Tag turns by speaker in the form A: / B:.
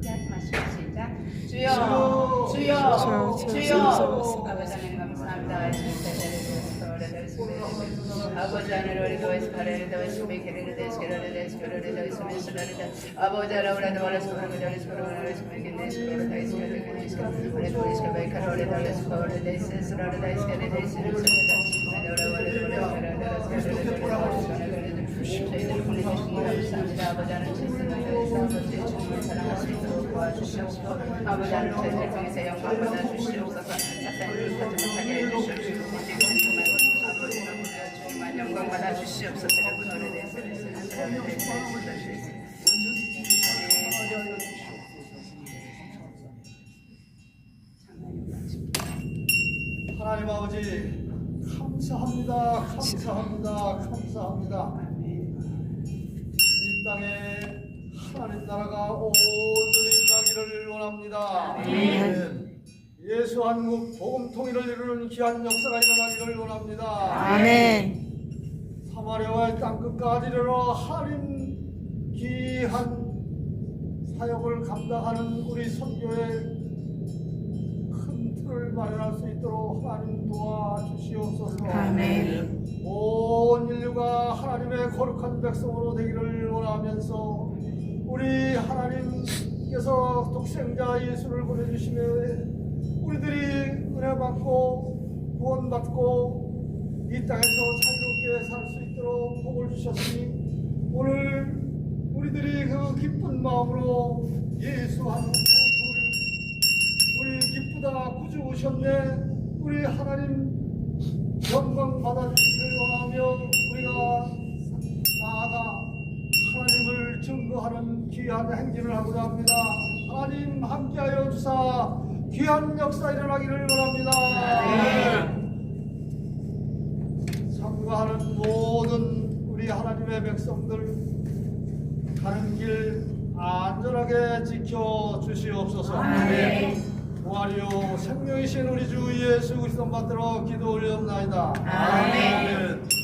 A: 크게 하지 마시고 시작. 주여,
B: 주여,
A: 주여,
C: 주여,
A: 주여.
C: 주여.
A: 아버지 하나님 감사합니다. 아버지 하나님 우리 교회에서 가려는 데와 심히 기르는 데서 기르는 데서 기르는 데서 미스라는 데 아버지 하나님 우리 원래서 그런 거를 그런 거를 심히 기르는 데서 그런 데서 기르는 데서 우리 교회에서 가면 가려는 데서 그런 데서 기르는 데서 기르는 데서 기르는 데서 우리 원래서 그런 데서 기르는 데서 저희들을 보내주신 것 감사합니다. 아버지 하나님 사랑할 수 있도록 도와주시옵소서. 아버지 하나님 저희들 통해서 영광 받아주시옵소서.
B: 하나님 아버지 감사합니다 감사합니다 감사합니다 이 땅에 하 나라가 온전히 임하기를 원합니다 아멘. 예수 한국 복음 통일을 이루는 귀한 역사가 일어나기를 원합니다
C: 아멘.
B: 사마리아의 땅끝까지 이르러 하나님 귀한 사역을 감당하는 우리 선교의 큰 틀을 마련할 수 있도록 하나님 도와주시옵소서.
C: 아멘.
B: 온 인류가 하나님의 거룩한 백성으로 되기를 원하면서 우리 하나님께서 독생자 예수를 보내주시며 우리들이 은혜 받고 구원 받고 이 땅에서 자유롭게 살 수 있도록 복을 주셨으니 오늘 우리들이 그 기쁜 마음으로 예수 한국 복음을 우리 기쁘다 구주 오셨네. 우리 하나님 영광 받아주시기 하나님을 증거하는 귀한 행진을 하고자 합니다 하나님 함께하여 주사 귀한 역사 일어나기를 원합니다 참가하는 모든 우리 하나님의 백성들 가는 길 안전하게 지켜 주시옵소서. 부활이요 생명이신 우리 주 예수 그리스도 받들어 기도 올려옵나이다.
A: 아멘.
B: 아멘.